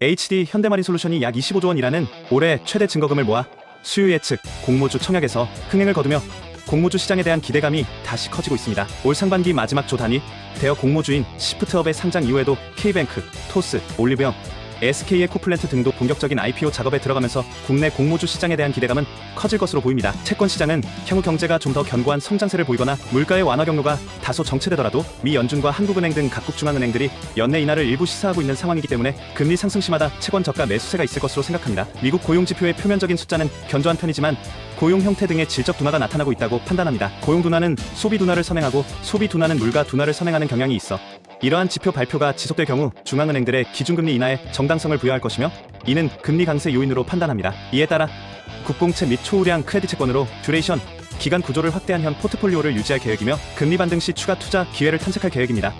HD 현대마린 솔루션이 약 25조 원이라는 올해 최대 증거금을 모아 수요 예측, 공모주 청약에서 흥행을 거두며 공모주 시장에 대한 기대감이 다시 커지고 있습니다. 올 상반기 마지막 조 단위 대여 공모주인 시프트업의 상장 이후에도 K뱅크, 토스, 올리브영, SK의 코플랜트 등도 본격적인 IPO 작업에 들어가면서 국내 공모주 시장에 대한 기대감은 커질 것으로 보입니다. 채권 시장은 향후 경제가 좀 더 견고한 성장세를 보이거나 물가의 완화 경로가 다소 정체되더라도 미 연준과 한국은행 등 각국 중앙은행들이 연내 인하를 일부 시사하고 있는 상황이기 때문에 금리 상승 시마다 채권 저가 매수세가 있을 것으로 생각합니다. 미국 고용 지표의 표면적인 숫자는 견조한 편이지만 고용 형태 등의 질적 둔화가 나타나고 있다고 판단합니다. 고용 둔화는 소비 둔화를 선행하고 소비 둔화는 물가 둔화를 선행하는 경향이 있어 이러한 지표 발표가 지속될 경우 중앙은행들의 기준금리 인하에 정당성을 부여할 것이며 이는 금리 강세 요인으로 판단합니다. 이에 따라 국공채 및 초우량 크레딧 채권으로 듀레이션 기간 구조를 확대한 현 포트폴리오를 유지할 계획이며 금리 반등 시 추가 투자 기회를 탐색할 계획입니다.